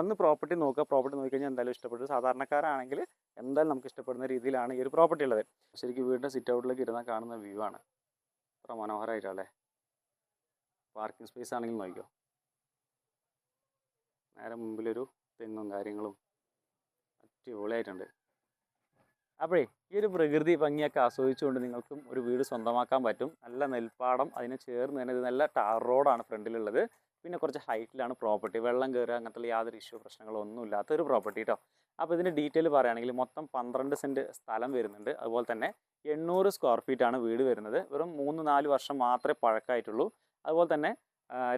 ഒന്ന് പ്രോപ്പർട്ടി നോക്കുക. പ്രോപ്പർട്ടി നോക്കിക്കഴിഞ്ഞാൽ എന്തായാലും ഇഷ്ടപ്പെട്ടു. സാധാരണക്കാരാണെങ്കിൽ എന്തായാലും നമുക്ക് ഇഷ്ടപ്പെടുന്ന രീതിയിലാണ് ഈ ഒരു പ്രോപ്പർട്ടി ഉള്ളത്. ശരിക്കും വീടിന്റെ സിറ്റ് ഔട്ടിലേക്ക് ഇരുന്നാൽ കാണുന്ന വ്യൂ ആണ്. അത്ര മനോഹരമായിട്ടല്ലേ പാർക്കിംഗ് സ്പേസ് ആണെങ്കിൽ നോക്കിയോ നേരെ മുമ്പിലൊരു തെങ്ങും കാര്യങ്ങളും അടിപൊളിയായിട്ടുണ്ട്. അപ്പോഴേ ഈ ഒരു പ്രകൃതി ഭംഗിയൊക്കെ ആസ്വദിച്ചുകൊണ്ട് നിങ്ങൾക്കും ഒരു വീട് സ്വന്തമാക്കാൻ പറ്റും. നല്ല നെൽപ്പാടം അതിനെ ചേർന്ന് തന്നെ ഇത് നല്ല ടാർ റോഡാണ് ഫ്രണ്ടിലുള്ളത്. പിന്നെ കുറച്ച് ഹൈറ്റിലാണ് പ്രോപ്പർട്ടി വെള്ളം കയറുക അങ്ങനത്തെ യാതൊരു ഇഷ്യൂ പ്രശ്നങ്ങളോ ഒന്നും ഇല്ലാത്ത ഒരു പ്രോപ്പർട്ടി കേട്ടോ അപ്പോൾ ഇതിന്റെ ഡീറ്റെയിൽ പറയുകയാണെങ്കിൽ മൊത്തം പന്ത്രണ്ട് സെന്റ് സ്ഥലം വരുന്നുണ്ട്. അതുപോലെ തന്നെ എണ്ണൂറ് സ്ക്വയർ ഫീറ്റ് ആണ് വീട് വരുന്നത്. വെറും മൂന്ന് നാല് വർഷം മാത്രമേ പഴക്കമായിട്ടുള്ളൂ അതുപോലെ തന്നെ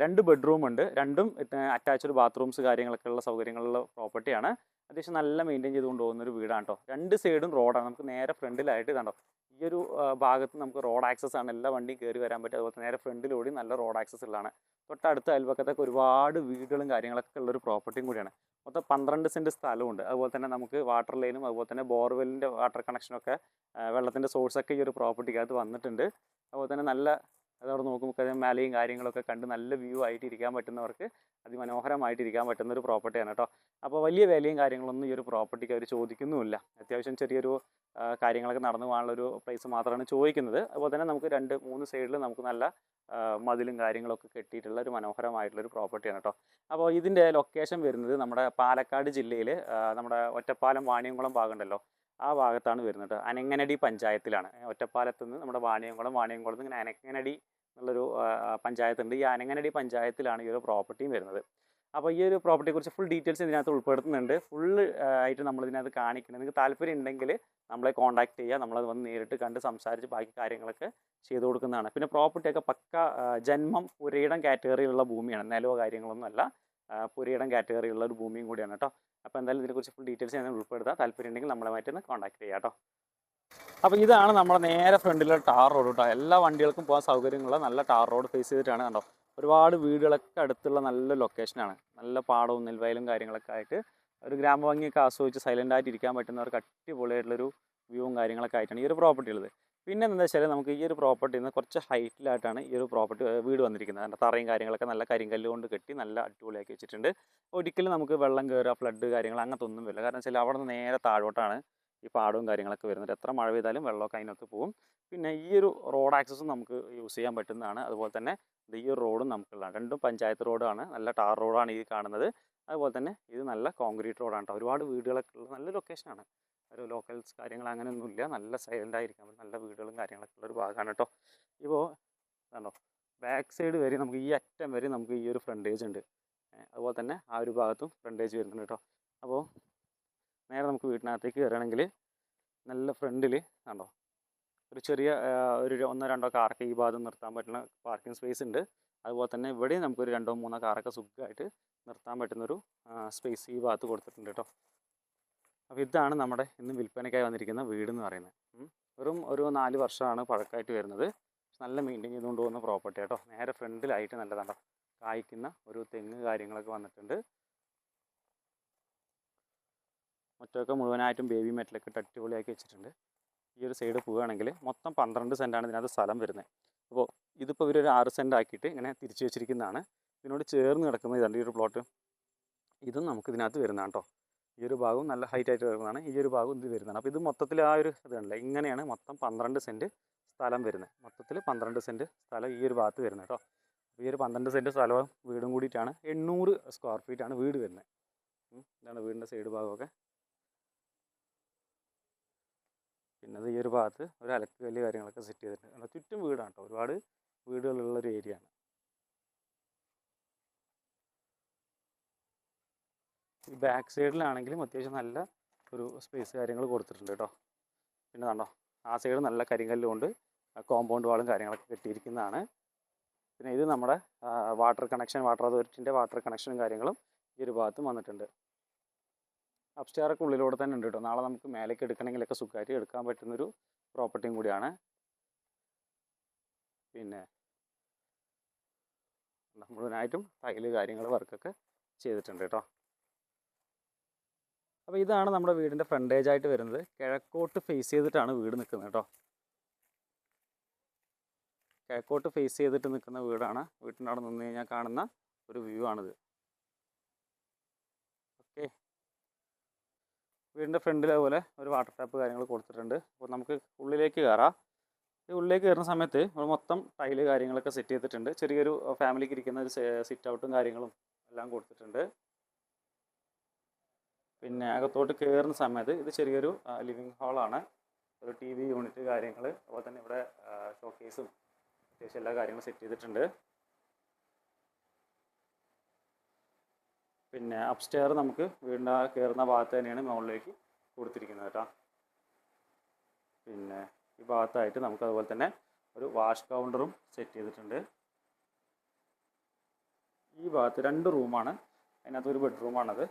രണ്ട് ബെഡ്റൂം ഉണ്ട്. രണ്ടും അറ്റാച്ച്ഡ് ബാത്റൂംസ് കാര്യങ്ങളൊക്കെ ഉള്ള സൗകര്യങ്ങളുള്ള പ്രോപ്പർട്ടിയാണ് അത്യാവശ്യം നല്ല മെയിന്റെയിൻ ചെയ്തുകൊണ്ട് പോകുന്നൊരു വീടാണ് കേട്ടോ രണ്ട് സൈഡും റോഡാണ് നമുക്ക് നേരെ ഫ്രണ്ടിലായിട്ട് ഇതാണ്ടോ ഒരു ഭാഗത്ത് നമുക്ക് റോഡ് ആക്സസ് ആണ്. എല്ലാ വണ്ടിയും കയറി വരാൻ പറ്റും. അതുപോലെ നേരെ ഫ്രണ്ടിലൂടെ നല്ല റോഡ് ആക്സസ് ഉള്ളതാണ്. തൊട്ടടുത്ത അയൽപക്കത്തൊക്കെ ഒരുപാട് വീടുകളും കാര്യങ്ങളൊക്കെ ഉള്ളൊരു പ്രോപ്പർട്ടിയും കൂടിയാണ്. മൊത്തം പന്ത്രണ്ട് സെന്റ് സ്ഥലമുണ്ട് അതുപോലെ തന്നെ നമുക്ക് വാട്ടർ ലൈനും അതുപോലെ തന്നെ ബോർവെല്ലിന്റെ വാട്ടർ കണക്ഷനൊക്കെ വെള്ളത്തിന്റെ സോഴ്സൊക്കെ ഈ ഒരു പ്രോപ്പർട്ടിക്കകത്ത് വന്നിട്ടുണ്ട്. അതുപോലെ തന്നെ നല്ല അതവിടെ നോക്കുമ്പോൾ മലയും കാര്യങ്ങളൊക്കെ കണ്ട് നല്ല വ്യൂ ആയിട്ട് ഇരിക്കാൻ പറ്റുന്നവർക്ക് അതിമനോഹരമായിട്ട് ഇരിക്കാൻ പറ്റുന്ന ഒരു പ്രോപ്പർട്ടിയാണ് കേട്ടോ അപ്പോൾ വലിയ വിലയും കാര്യങ്ങളൊന്നും ഈ ഒരു പ്രോപ്പർട്ടിക്ക് അവർ ചോദിക്കുന്നുമില്ല. അത്യാവശ്യം ചെറിയൊരു കാര്യങ്ങളൊക്കെ നടന്നു പോകാനുള്ളൊരു പ്ലേസ് മാത്രമാണ് ചോദിക്കുന്നത്. അതുപോലെ തന്നെ നമുക്ക് രണ്ട് മൂന്ന് സൈഡിൽ നമുക്ക് നല്ല മതിലും കാര്യങ്ങളൊക്കെ കെട്ടിയിട്ടുള്ള ഒരു മനോഹരമായിട്ടുള്ള ഒരു പ്രോപ്പർട്ടിയാണ് കേട്ടോ അപ്പോൾ ഇതിന്റെ ലൊക്കേഷൻ വരുന്നത് നമ്മുടെ പാലക്കാട് ജില്ലയിൽ നമ്മുടെ ഒറ്റപ്പാലം വാണിയംകുളം ഭാഗമുണ്ടല്ലോ ആ ഭാഗത്താണ് വരുന്നത്. അനങ്ങനടി പഞ്ചായത്തിലാണ്. ഒറ്റപ്പാലത്ത് നിന്ന് നമ്മുടെ വാണിയംകുളം വാണിയംകുളത്ത് ഇങ്ങനെ അനങ്ങനടി എന്നുള്ളൊരു പഞ്ചായത്തുണ്ട്. ഈ അനങ്ങനടി പഞ്ചായത്തിലാണ് ഈ ഒരു പ്രോപ്പർട്ടിയും വരുന്നത്. അപ്പോൾ ഈ ഒരു പ്രോപ്പർട്ടിയെ കുറിച്ച് ഫുൾ ഡീറ്റെയിൽസ് ഇതിനകത്ത് ഉൾപ്പെടുത്തുന്നുണ്ട്. ഫുൾ ആയിട്ട് നമ്മൾ ഇതിനകത്ത് കാണിക്കുന്നത് നിങ്ങൾക്ക് താല്പര്യം ഉണ്ടെങ്കിൽ നമ്മളെ കോൺടാക്ട് ചെയ്യുക. നമ്മളത് വന്ന് നേരിട്ട് കണ്ട് സംസാരിച്ച് ബാക്കി കാര്യങ്ങളൊക്കെ ചെയ്തു കൊടുക്കുന്നതാണ്. പിന്നെ പ്രോപ്പർട്ടിയൊക്കെ പക്ക ജന്മം പുരയിടം കാറ്റഗറിയിലുള്ള ഭൂമിയാണ്. നിലവോ കാര്യങ്ങളൊന്നും അല്ല. ആ, പുരയിടം കാറ്റഗറിയുള്ള ഒരു ഭൂമിയും കൂടിയാണ് കേട്ടോ. അപ്പോൾ എന്തായാലും ഇതിനെക്കുറിച്ച് ഫുൾ ഡീറ്റെയിൽസ് ഞാൻ ഉൾപ്പെടുത്താം. താല്പര്യം ഉണ്ടെങ്കിൽ നമ്മളെ ഒന്ന് കോൺടാക്ട് ചെയ്യാം കേട്ടോ. അപ്പോൾ ഇതാണ് നമ്മുടെ നേരെ ഫ്രണ്ടിലെ ടാർ റോഡ് കേട്ടോ എല്ലാ വണ്ടികൾക്കും പോകാൻ സൗകര്യങ്ങളുള്ള നല്ല ടാർ റോഡ് ഫേസ് ചെയ്തിട്ടാണ് കണ്ടോ. ഒരുപാട് വീടുകളൊക്കെ അടുത്തുള്ള നല്ല ലൊക്കേഷനാണ് നല്ല പാടവും നെൽവയലും കാര്യങ്ങളൊക്കെ ആയിട്ട് ഒരു ഗ്രാമഭംഗിയൊക്കെ ആസ്വദിച്ച് സൈലന്റ് ആയിട്ട് ഇരിക്കാൻ പറ്റുന്നവർക്ക് അടിപൊളിയായിട്ടുള്ളൊരു വ്യൂവും കാര്യങ്ങളൊക്കെ ആയിട്ടാണ് ഈ ഒരു പ്രോപ്പർട്ടി ഉള്ളത്. പിന്നെ എന്താ വെച്ചാൽ നമുക്ക് ഈ ഒരു പ്രോപ്പർട്ടിയിൽ നിന്ന് കുറച്ച് ഹൈറ്റിലായിട്ടാണ് ഈ ഒരു പ്രോപ്പർട്ടി വീട് വന്നിരിക്കുന്നത്. അതിന്റെ തറയും കാര്യങ്ങളൊക്കെ നല്ല കരിങ്കല്ല് കൊണ്ട് കെട്ടി നല്ല അടിപൊളിയാക്കി വെച്ചിട്ടുണ്ട്. ഒരിക്കലും നമുക്ക് വെള്ളം കയറുക ഫ്ലഡ് കാര്യങ്ങൾ അങ്ങനത്തെ ഒന്നും വരില്ല. കാരണം വെച്ചാൽ അവിടെ നിന്ന് നേരെ താഴോട്ടാണ് ഈ പാടവും കാര്യങ്ങളൊക്കെ വരുന്നത് എത്ര മഴ പെയ്താലും വെള്ളമൊക്കെ അതിനകത്ത് പോകും. പിന്നെ ഈ ഒരു റോഡ് ആക്സസും നമുക്ക് യൂസ് ചെയ്യാൻ പറ്റുന്നതാണ്. അതുപോലെ തന്നെ ഈ ഒരു റോഡും നമുക്കുള്ളതാണ് രണ്ടും പഞ്ചായത്ത് റോഡാണ്. നല്ല ടാർ റോഡാണ് ഈ കാണുന്നത്. അതുപോലെ തന്നെ ഇത് നല്ല കോൺക്രീറ്റ് റോഡാണ് കേട്ടോ ഒരുപാട് വീടുകളൊക്കെ ഉള്ള നല്ല ലൊക്കേഷനാണ് ഒരു ലോക്കൽസ് കാര്യങ്ങൾ അങ്ങനെയൊന്നുമില്ല നല്ല സൈലന്റ് ആയിരിക്കാൻ നല്ല വീടുകളും കാര്യങ്ങളൊക്കെ ഉള്ള ഒരു ഭാഗമാണ് കേട്ടോ ഇപ്പോൾ കണ്ടോ? ബാക്ക് സൈഡ് വരെ നമുക്ക് ഈ അറ്റം വരെ നമുക്ക് ഈ ഒരു ഫ്രണ്ടേജ് ഉണ്ട്. അതുപോലെ തന്നെ ആ ഒരു ഭാഗത്തും ഫ്രണ്ടേജ് വരുന്നുണ്ട് കേട്ടോ അപ്പോൾ നേരെ നമുക്ക് വീട്ടിനകത്തേക്ക് കയറണമെങ്കിൽ നല്ല ഫ്രണ്ടിൽ കണ്ടോ? ഒരു ചെറിയ ഒരു ഒന്നോ രണ്ടോ കാറൊക്കെ ഈ ഭാഗത്ത് നിർത്താൻ പറ്റുന്ന പാർക്കിംഗ് സ്പേസ് ഉണ്ട്. അതുപോലെ തന്നെ ഇവിടെയും നമുക്കൊരു രണ്ടോ മൂന്നോ കാറൊക്കെ സുഖമായിട്ട് നിർത്താൻ പറ്റുന്നൊരു സ്പേസ് ഈ ഭാഗത്ത് കൊടുത്തിട്ടുണ്ട് കേട്ടോ. അപ്പോൾ ഇതാണ് നമ്മുടെ ഇന്ന് വിൽപ്പനയ്ക്കായി വന്നിരിക്കുന്ന വീട് എന്ന് പറയുന്നത്. വെറും ഒരു നാല് വർഷമാണ് പഴക്കമായിട്ട് വരുന്നത്. നല്ല മെയിന്റെയിൻ ചെയ്തുകൊണ്ട് പോകുന്ന പ്രോപ്പർട്ടി കേട്ടോ. നേരെ ഫ്രണ്ടിലായിട്ട് നല്ലതാണ് കായ്ക്കുന്ന ഒരു തെങ്ങ് കാര്യങ്ങളൊക്കെ വന്നിട്ടുണ്ട്. മുറ്റമൊക്കെ മുഴുവനായിട്ടും ബേബി മെറ്റലൊക്കെ ഇട്ട് അടിപൊളിയാക്കി വെച്ചിട്ടുണ്ട്. ഈ ഒരു സൈഡ് പോവുകയാണെങ്കിൽ മൊത്തം പന്ത്രണ്ട് സെന്റാണ് ഇതിനകത്ത് സ്ഥലം വരുന്നത്. അപ്പോൾ ഇതിപ്പോൾ ഇവരൊരു ആറ് സെന്റ് ആക്കിയിട്ട് ഇങ്ങനെ തിരിച്ചു വെച്ചിരിക്കുന്നതാണ്. ഇതിനോട് ചേർന്ന് കിടക്കുന്ന ഇതാണ് ഈ ഒരു പ്ലോട്ട് ഇതും നമുക്ക് ഇതിനകത്ത് വരുന്നതാണ് കേട്ടോ ഈ ഒരു ഭാഗവും നല്ല ഹൈറ്റ് ആയിട്ട് വരുന്നതാണ്. ഈ ഒരു ഭാഗവും ഇത് വരുന്നതാണ്. അപ്പോൾ ഇത് മൊത്തത്തിൽ ആ ഒരു ഇത് കണ്ടില്ലേ ഇങ്ങനെയാണ് മൊത്തം പന്ത്രണ്ട് സെന്റ് സ്ഥലം വരുന്നത്. മൊത്തത്തിൽ പന്ത്രണ്ട് സെന്റ് സ്ഥലം ഈ ഒരു ഭാഗത്ത് വരുന്നത് കേട്ടോ ഈ ഒരു പന്ത്രണ്ട് സെന്റ് സ്ഥലവും വീടും കൂടിയിട്ടാണ് എണ്ണൂറ് സ്ക്വയർ ഫീറ്റാണ് വീട് വരുന്നത്. ഇതാണ് വീടിന്റെ സൈഡ് ഭാഗമൊക്കെ. പിന്നെ അത് ഈ ഒരു ഭാഗത്ത് ഒരു അലക്ക് കല്ല് കാര്യങ്ങളൊക്കെ സെറ്റ് ചെയ്തിട്ടുണ്ട് ചുറ്റും വീടാണ് കേട്ടോ ഒരുപാട് വീടുകളുള്ള ഒരു ഏരിയ ആണ്. ഈ ബാക്ക് സൈഡിലാണെങ്കിലും അത്യാവശ്യം നല്ല ഒരു സ്പേസ് കാര്യങ്ങൾ കൊടുത്തിട്ടുണ്ട് കേട്ടോ പിന്നെ കണ്ടോ ആ സൈഡ് നല്ല കരിങ്കല്ല് കൊണ്ട് കോമ്പൗണ്ട് വാളും കാര്യങ്ങളൊക്കെ കെട്ടിയിരിക്കുന്നതാണ്. പിന്നെ ഇത് നമ്മുടെ വാട്ടർ കണക്ഷൻ വാട്ടർ അതോറിറ്റിന്റെ വാട്ടർ കണക്ഷനും കാര്യങ്ങളും ഈ ഒരു ഭാഗത്തും വന്നിട്ടുണ്ട്. അപ്സ്റ്റെയറൊക്കെ ഉള്ളിലൂടെ തന്നെ ഉണ്ട് കേട്ടോ. നാളെ നമുക്ക് മേലേക്ക് എടുക്കണമെങ്കിലൊക്കെ സുഖമായിട്ട് എടുക്കാൻ പറ്റുന്നൊരു പ്രോപ്പർട്ടിയും കൂടിയാണ്. പിന്നെ മുഴുവനായിട്ടും ടൈൽ കാര്യങ്ങൾ വർക്കൊക്കെ ചെയ്തിട്ടുണ്ട് കേട്ടോ. അപ്പോൾ ഇതാണ് നമ്മുടെ വീടിന്റെ ഫ്രണ്ടേജ് ആയിട്ട് വരുന്നത്. കിഴക്കോട്ട് ഫേസ് ചെയ്തിട്ടാണ് വീട് നിൽക്കുന്നത് കേട്ടോ. കിഴക്കോട്ട് ഫേസ് ചെയ്തിട്ട് നിൽക്കുന്ന വീടാണ്. വീട്ടിന്റെ അവിടെ നിന്ന് കഴിഞ്ഞാൽ കാണുന്ന ഒരു വ്യൂ ആണിത്. വീടിന്റെ ഫ്രണ്ടിൽ പോലെ ഒരു വാട്ടർ ടാപ്പ് കാര്യങ്ങൾ കൊടുത്തിട്ടുണ്ട്. അപ്പോൾ നമുക്ക് ഉള്ളിലേക്ക് കയറാം. ഈ ഉള്ളിലേക്ക് കയറുന്ന സമയത്ത് നമ്മൾ മൊത്തം ടൈൽ കാര്യങ്ങളൊക്കെ സെറ്റ് ചെയ്തിട്ടുണ്ട്. ചെറിയൊരു ഫാമിലിക്ക് ഇരിക്കുന്ന ഒരു സിറ്റ് ഔട്ടും കാര്യങ്ങളും എല്ലാം കൊടുത്തിട്ടുണ്ട്. പിന്നെ അകത്തോട്ട് കയറുന്ന സമയത്ത് ഇത് ചെറിയൊരു ലിവിങ് ഹാളാണ് ഒരു ടി വി യൂണിറ്റ് കാര്യങ്ങൾ അതുപോലെ തന്നെ ഇവിടെ ഷോക്കേസും അത്യാവശ്യം എല്ലാ കാര്യങ്ങളും സെറ്റ് ചെയ്തിട്ടുണ്ട്. പിന്നെ അപ്സ്റ്റെയർ നമുക്ക് വീടിന്റെ കയറുന്ന ഭാഗത്ത് തന്നെയാണ് മുകളിലേക്ക് കൊടുത്തിരിക്കുന്നത് കേട്ടോ. പിന്നെ ഈ ഭാഗത്തായിട്ട് നമുക്ക് അതുപോലെ തന്നെ ഒരു വാഷ് കൗണ്ടറും സെറ്റ് ചെയ്തിട്ടുണ്ട്. ഈ ഭാഗത്ത് രണ്ട് റൂമാണ് അതിനകത്ത് ഒരു ബെഡ്റൂമാണത്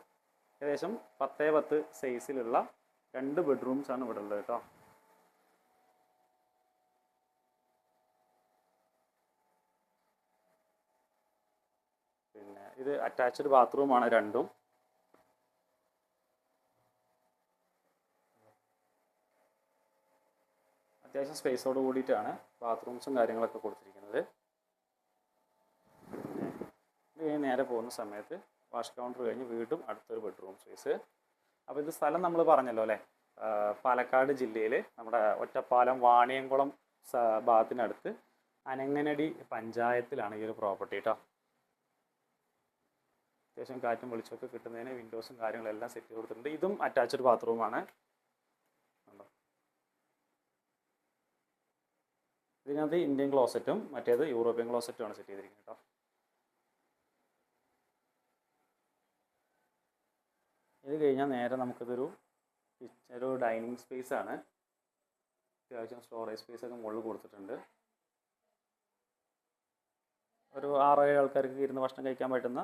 ഏകദേശം പത്തേ പത്ത് സൈസിലുള്ള രണ്ട് ബെഡ്റൂംസാണ് ഇവിടെ ഉള്ളത് കേട്ടോ. പിന്നെ ഇത് അറ്റാച്ച്ഡ് ബാത്റൂമാണ് രണ്ടും. അത്യാവശ്യം സ്പേസോട് കൂടിയിട്ടാണ് ബാത്റൂംസും കാര്യങ്ങളൊക്കെ കൊടുത്തിരിക്കുന്നത്. കഴിഞ്ഞ് നേരെ പോകുന്ന സമയത്ത് വാഷ് കൗണ്ടർ കഴിഞ്ഞ് വീണ്ടും അടുത്തൊരു ബെഡ്റൂം സ്പേസ് അപ്പോൾ ഇത് സ്ഥലം നമ്മൾ പറഞ്ഞല്ലോ അല്ലേ? പാലക്കാട് ജില്ലയിൽ നമ്മുടെ ഒറ്റപ്പാലം വാണിയംകുളം ഭാഗത്തിനടുത്ത് അനങ്ങനടി പഞ്ചായത്തിലാണ് ഈ ഒരു പ്രോപ്പർട്ടി കേട്ടോ അത്യാവശ്യം കാറ്റും വെളിച്ചമൊക്കെ കിട്ടുന്നതിന് വിൻഡോസും കാര്യങ്ങളെല്ലാം സെറ്റ് ചെയ്ത് കൊടുത്തിട്ടുണ്ട്. ഇതും അറ്റാച്ച്ഡ് ബാത്റൂമാണ് ഇതിനകത്ത് ഇന്ത്യൻ ക്ലോസറ്റും മറ്റേത് യൂറോപ്യൻ ക്ലോസറ്റുമാണ് സെറ്റ് ചെയ്തിരിക്കുന്നത് കേട്ടോ. ഇത് കഴിഞ്ഞാൽ നേരെ നമുക്കിതൊരു ഒരു ഡൈനിങ് സ്പേസ് ആണ്. അത്യാവശ്യം സ്റ്റോറേജ് സ്പേസ് ഒക്കെ മുകളിൽ കൊടുത്തിട്ടുണ്ട്. ഒരു ആറേഴ് ആൾക്കാർക്ക് ഇരുന്ന് ഭക്ഷണം കഴിക്കാൻ പറ്റുന്ന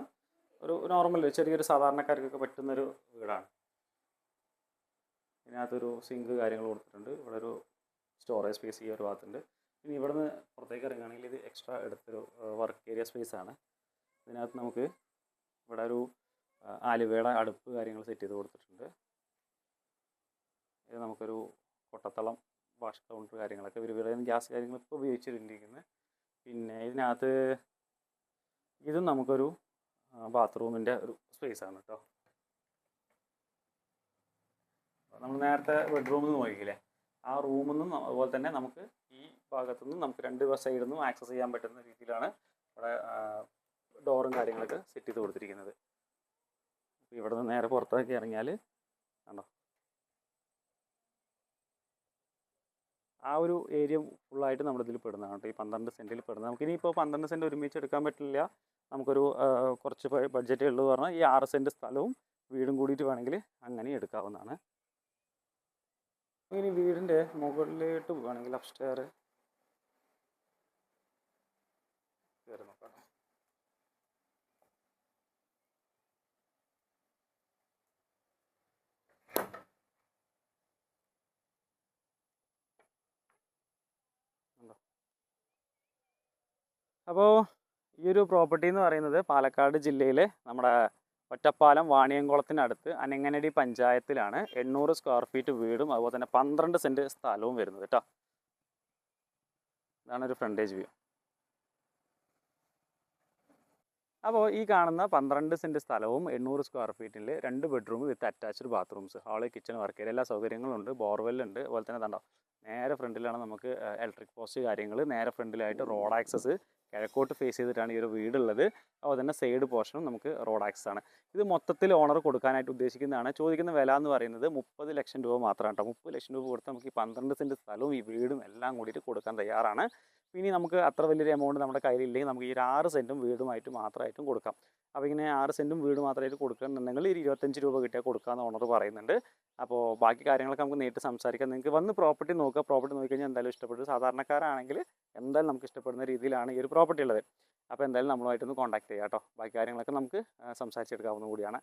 ഒരു നോർമൽ ചെറിയൊരു സാധാരണക്കാർക്കൊക്കെ പറ്റുന്നൊരു വീടാണ്. ഇതിനകത്തൊരു സിങ്ക് കാര്യങ്ങൾ കൊടുത്തിട്ടുണ്ട്. ഇവിടെ ഒരു സ്റ്റോറേജ് സ്പേസ് ഈ ഒരു ഭാഗത്തുണ്ട്. ഇനി ഇവിടുന്ന് പുറത്തേക്ക് ഇറങ്ങുകയാണെങ്കിൽ ഇത് എക്സ്ട്രാ എടുത്തൊരു വർക്ക് ഏരിയ സ്പേസ് ആണ്. ഇതിനകത്ത് നമുക്ക് ഇവിടെ ഒരു ആലുവയുടെ അടുപ്പ് കാര്യങ്ങൾ സെറ്റ് ചെയ്ത് കൊടുത്തിട്ടുണ്ട്. ഇത് നമുക്കൊരു കൊട്ടത്തളം വാഷ് കൗണ്ടർ കാര്യങ്ങളൊക്കെ ഇവർ ഗ്യാസ് കാര്യങ്ങളൊക്കെ ഉപയോഗിച്ചിട്ടുണ്ടിരിക്കുന്നത് പിന്നെ ഇതിനകത്ത് ഇതും നമുക്കൊരു ബാത്റൂമിന്റെ ഒരു സ്പേസ് ആണ് കേട്ടോ നമ്മൾ നേരത്തെ ബെഡ്റൂമിൽ നിന്ന് നോക്കിയില്ലേ? ആ റൂമിൽ നിന്നും അതുപോലെ തന്നെ നമുക്ക് ഈ ഭാഗത്തു നിന്നും നമുക്ക് രണ്ട് സൈഡിൽ നിന്നും ആക്സസ് ചെയ്യാൻ പറ്റുന്ന രീതിയിലാണ് ഇവിടെ ഡോറും കാര്യങ്ങളൊക്കെ സെറ്റ് ചെയ്ത് കൊടുത്തിരിക്കുന്നത്. ഇവിടെ നിന്ന് നേരെ പുറത്തേക്ക് ഇറങ്ങിയാൽ കണ്ടോ? ആ ഒരു ഏരിയ ഫുള്ളായിട്ട് നമ്മുടെ ഇതിൽ പെടുന്നതാണ് കേട്ടോ. ഈ പന്ത്രണ്ട് സെന്റിൽ പെടുന്നത്. നമുക്ക് ഇനിയിപ്പോൾ പന്ത്രണ്ട് സെന്റ് ഒരുമിച്ച് എടുക്കാൻ പറ്റില്ല. നമുക്കൊരു കുറച്ച് ബഡ്ജറ്റ് ഉള്ളത് പറഞ്ഞാൽ ഈ ആറ് സെന്റ് സ്ഥലവും വീടും കൂടിയിട്ട് വേണമെങ്കിൽ അങ്ങനെ എടുക്കാവുന്നതാണ്. ഇനി വീടിന്റെ മുകളിലോട്ട് വേണമെങ്കിൽ അപ്സ്റ്റെയർ അപ്പോൾ ഈ ഒരു പ്രോപ്പർട്ടി എന്ന് പറയുന്നത് പാലക്കാട് ജില്ലയിലെ നമ്മുടെ ഒറ്റപ്പാലം വാണിയംകുളത്തിനടുത്ത് അനങ്ങനടി പഞ്ചായത്തിലാണ് എണ്ണൂറ് സ്ക്വയർ ഫീറ്റ് വീടും അതുപോലെ തന്നെ പന്ത്രണ്ട് സെന്റ് സ്ഥലവും വരുന്നത് കേട്ടോ. ഇതാണ് ഒരു ഫ്രണ്ടേജ് വ്യൂ അപ്പോൾ ഈ കാണുന്ന പന്ത്രണ്ട് സെന്റ് സ്ഥലവും എണ്ണൂറ് സ്ക്വയർ ഫീറ്റിൽ രണ്ട് bedroom with attached bathrooms hall kitchen work area എല്ലാ സൗകര്യങ്ങളും ഉണ്ട്. ബോർവെല്ലുണ്ട് അതുപോലെ തന്നെ കണ്ടോ നേരെ ഫ്രണ്ടിലാണ് നമുക്ക് ഇലക്ട്രിക് പോസ്റ്റ് കാര്യങ്ങൾ നേരെ ഫ്രണ്ടിലായിട്ട് റോഡ് ആക്സസ് കിഴക്കോട്ട് ഫേസ് ചെയ്തിട്ടാണ് ഈ ഒരു വീടുള്ളത്. അതുപോലെ തന്നെ സൈഡ് പോർഷനും നമുക്ക് റോഡ് ആക്സസ് ആണ്. ഇത് മൊത്തത്തിൽ ഓണർ കൊടുക്കാനായിട്ട് ഉദ്ദേശിക്കുന്നതാണ്. ചോദിക്കുന്ന വില എന്ന് പറയുന്നത് മുപ്പത് ലക്ഷം രൂപ മാത്രമാണ് കേട്ടോ. മുപ്പത് ലക്ഷം രൂപ കൊടുത്ത് നമുക്ക് ഈ പന്ത്രണ്ട് സെന്റ് സ്ഥലവും ഈ വീടും എല്ലാം കൂടിയിട്ട് കൊടുക്കാൻ തയ്യാറാണ്. ഇനി നമുക്ക് അത്ര വലിയൊരു എമൗണ്ട് നമ്മുടെ കയ്യിലില്ലെങ്കിൽ നമുക്ക് ഈ ഒരു ആറ് സെന്റും വീടുമായിട്ട് മാത്രമായിട്ടും കൊടുക്കാം. അപ്പോൾ ഇങ്ങനെ ആറ് സെന്റും വീട് മാത്രമായിട്ട് കൊടുക്കുന്നുണ്ടെങ്കിൽ ഒരു ഇരുപത്തഞ്ച് രൂപ കിട്ടിയാൽ കൊടുക്കാമെന്ന് ഓണർ പറയുന്നുണ്ട്. അപ്പോൾ ബാക്കി കാര്യങ്ങളൊക്കെ നമുക്ക് നേരിട്ട് സംസാരിക്കാം. നിങ്ങൾക്ക് വന്ന് പ്രോപ്പർട്ടി നോക്കുക. പ്രോപ്പർട്ടി നോക്കിക്കഴിഞ്ഞാൽ എന്തായാലും ഇഷ്ടപ്പെട്ടു സാധാരണക്കാരാണെങ്കിൽ എന്തായാലും നമുക്ക് ഇഷ്ടപ്പെടുന്ന രീതിയിലാണ് ഈ ഒരു പ്രോപ്പർട്ടി ഉള്ളത്. അപ്പോൾ എന്തായാലും നമ്മളുമായിട്ടൊന്ന് കോൺടാക്ട് ചെയ്യാം കേട്ടോ ബാക്കി കാര്യങ്ങളൊക്കെ നമുക്ക് സംസാരിച്ചെടുക്കാവുന്ന കൂടിയാണ്.